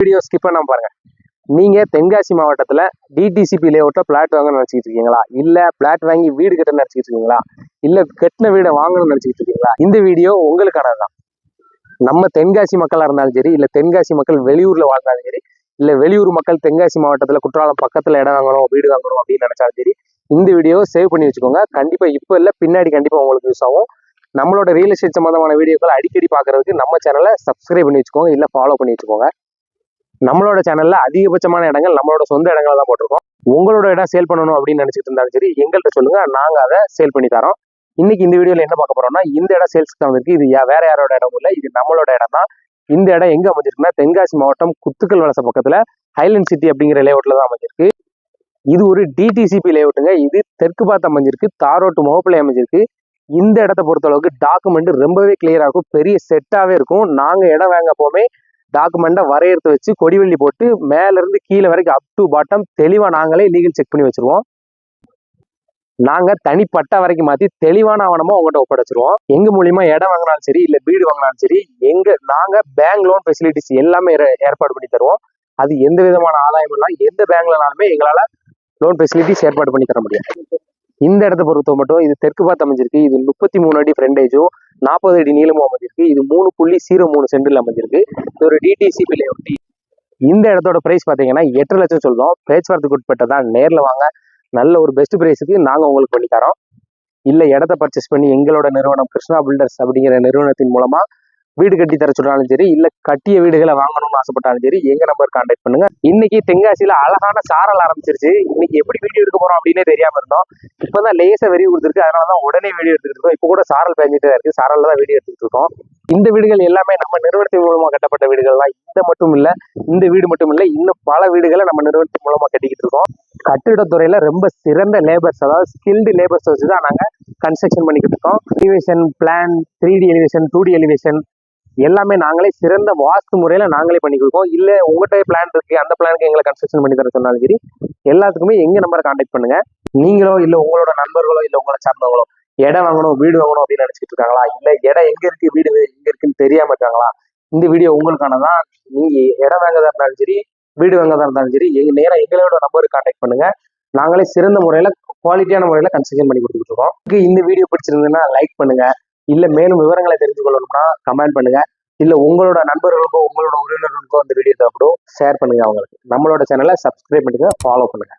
Video skip பண்ணாம பாருங்க. நீங்க தென்காசி மாவட்டத்தில் டிடிசிபி லேஅவுட்ல பிளாட் வாங்கணும்னு நினச்சிக்கிட்டு இருக்கீங்களா? இல்லை பிளாட் வாங்கி வீடு கட்டணும்னு நினைச்சிட்டு இருக்கீங்களா? இல்லை கட்டின வீடை வாங்கணும்னு நினச்சிக்கிட்டு இருக்கீங்களா? இந்த வீடியோ உங்களுக்கானதுதான். நம்ம தென்காசி மக்களாக இருந்தாலும் சரி இல்லை தென்காசி மக்கள் வெளியூரில் வாழ்ந்தாலும் சரி இல்லை வெளியூர் மக்கள் தென்காசி மாவட்டத்தில் குற்றாலம் பக்கத்தில் இடம் வாங்கணும் வீடு வாங்கணும் அப்படின்னு நினச்சாலும் சரி இந்த வீடியோவை சேவ் பண்ணி வச்சுக்கோங்க. கண்டிப்பாக இப்போ இல்லை பின்னாடி கண்டிப்பாக உங்களுக்கு யூஸ் ஆகும். நம்மளோட ரியல் எஸ்டேட் சம்மந்தமான வீடியோக்களை அடிக்கடி பார்க்குறதுக்கு நம்ம சேனலை சப்ஸ்கிரைப் பண்ணி வச்சுக்கோங்க இல்லை ஃபாலோ பண்ணி வச்சுக்கோங்க. நம்மளோட சேனல்ல அதிகபட்சமான இடங்கள் நம்மளோட சொந்த இடங்களை தான் போட்டிருக்கோம். உங்களோட இடம் சேல் பண்ணணும் அப்படின்னு நினைச்சிட்டு இருந்தாலும் சரி எங்கள்கிட்ட சொல்லுங்க நாங்க அதை சேல் பண்ணி தரோம். இன்னைக்கு இந்த வீடியோல என்ன பார்க்க போறோம்னா இந்த இடம் சேல்ஸ்க்கு வந்திருக்கு இது வேற யாரோட இடம் இல்லை இது நம்மளோட இடம் தான். இந்த இடம் எங்க அமைஞ்சிருக்குன்னா தென்காசி மாவட்டம் குத்துக்கல் வலசை பக்கத்துல ஹைலண்ட் சிட்டி அப்படிங்கிற லேஅவுட்ல தான் அமைஞ்சிருக்கு. இது ஒரு டிடிசிபி லேஅவுட்டுங்க இது தெற்கு பார்த்து அமைஞ்சிருக்கு தாரோட்டு முகப்பிள்ளை அமைஞ்சிருக்கு. இந்த இடத்த பொறுத்த அளவுக்கு டாக்குமெண்ட் ரொம்பவே கிளியரா இருக்கும் பெரிய செட்டாவே இருக்கும். நாங்க இடம் வாங்க போமே டாக்குமெண்ட்டை வரையறுத்து வச்சு கொடிவெள்ளி போட்டு மேலேருந்து கீழே வரைக்கும் அப் டு பாட்டம் தெளிவாக நாங்களே லீகல் செக் பண்ணி வச்சிருவோம். நாங்கள் தனிப்பட்ட வரைக்கும் மாற்றி தெளிவான ஆவணமாக உங்கள்கிட்ட ஒப்படைச்சிருவோம் எங்கள் மூலியமா இடம் வாங்கினாலும் சரி இல்லை வீடு வாங்கினாலும் சரி எங்கள் நாங்கள் பேங்க் லோன் ஃபெசிலிட்டிஸ் எல்லாமே ஏற்பாடு பண்ணி தருவோம். அது எந்த விதமான ஆதாயம் இல்லை எந்த பேங்க்லனாலுமே எங்களால் லோன் ஃபெசிலிட்டிஸ் ஏற்பாடு பண்ணி தர முடியும் இந்த இடத்த பொறுத்த மட்டும் இது தெற்கு பார்த்து அமைஞ்சிருக்கு. இது முப்பத்தி மூணு அடி ஃப்ரெண்டேஜும் நாற்பது அடி நீளமும் அமைஞ்சிருக்கு. இது மூணு புள்ளி ஜீரோ மூணு சென்டில் அமைஞ்சிருக்கு. இது ஒரு டிடிசிபி ஒட்டி இந்த இடத்தோட பிரைஸ் பார்த்தீங்கன்னா எட்டு லட்சம் சொல்லுவோம் பேச்சுவார்த்தைக்கு உட்பட்டதான் நேரில் வாங்க. நல்ல ஒரு பெஸ்ட் பிரைஸுக்கு நாங்கள் உங்களுக்கு பண்ணித்தரோம் இல்லை இடத்த பர்ச்சேஸ் பண்ணி எங்களோட நிறுவனம் கிருஷ்ணா பில்டர்ஸ் அப்படிங்கிற நிறுவனத்தின் மூலமாக வீடு கட்டி தர சொன்னாலும் சரி இல்ல கட்டிய வீடுகளை வாங்கணும்னு ஆசைப்பட்டாலும் சரி எங்க நம்பர் கான்டாக்ட் பண்ணுங்க. இன்னைக்கு தென்காசியில அழகான சாரல் ஆரம்பிச்சிருச்சு. இன்னைக்கு எப்படி வீடியோ எடுக்க போறோம் அப்படின்னே தெரியாம இருந்தோம். இப்பதான் லேசா வெறி கொடுத்துருக்கு அதனாலதான் உடனே வீடியோ எடுத்துக்கிட்டு இருக்கோம். இப்போ கூட சாரல் பேஞ்சிட்டு தான் இருக்கு. சாரல்ல தான் வீடியோ எடுத்துக்கிட்டு இருக்கோம். இந்த வீடுகள் எல்லாமே நம்ம நிறுவனத்தின் மூலமா கட்டப்பட்ட வீடுகள் தான் இந்த மட்டும் இல்ல இந்த வீடு மட்டும் இல்ல இன்னும் பல வீடுகளை நம்ம நிறுவனத்தின் மூலமா கட்டிக்கிட்டு இருக்கோம். கட்டிடத்துறையில ரொம்ப சிறந்த லேபர்ஸ் அதாவது ஸ்கில்டு லேபர்ஸ் வச்சு தான் நாங்க கன்ஸ்ட்ரக்ஷன் பண்ணிக்கிட்டு இருக்கோம். Elevation plan three D elevation two D elevation எல்லாமே நாங்களே சிறந்த வாஸ்து முறையில நாங்களே பண்ணி கொடுப்போம். இல்லை உங்கள்கிட்ட பிளான் இருக்கு அந்த பிளானுக்கு எங்களை கன்ஸ்ட்ரக்ஷன் பண்ணி தர சொன்னாலும் சரி எல்லாத்துக்குமே எங்க நம்பரை கான்டாக்ட் பண்ணுங்க. நீங்களோ இல்லை உங்களோட நண்பர்களோ இல்லை உங்களை சார்ந்தவங்களோ இடம் வாங்கணும் வீடு வாங்கணும் அப்படின்னு நினைச்சிட்டு இருக்காங்களா? இல்ல இடம் எங்க இருக்கு வீடு எங்க இருக்குன்னு தெரியாம இருக்காங்களா? இந்த வீடியோ உங்களுக்கானதான் நீங்க இடம் வாங்கதா இருந்தாலும் சரி வீடு வாங்கதா இருந்தாலும் சரி எங்க நேரம் எங்களோட நம்பருக்கு கான்டாக்ட் பண்ணுங்க. நாங்களே சிறந்த முறையில குவாலிட்டியான முறையில கன்ஸ்ட்ரக்ஷன் பண்ணி கொடுத்துட்டு இருக்கோம். இந்த வீடியோ பிடிச்சிருந்ததுன்னா லைக் பண்ணுங்க. இல்ல மேலும் விவரங்களை தெரிந்து கொள்ளணும்னா கமெண்ட் பண்ணுங்க. இல்ல உங்களோட நண்பர்களுக்கோ உங்களோட உறவினர்களுக்கோ இந்த வீடியோ தேவைப்படும் ஷேர் பண்ணுங்க அவங்களுக்கு. நம்மளோட சேனலை சப்ஸ்கிரைப் பண்ணுங்க ஃபாலோ பண்ணுங்க.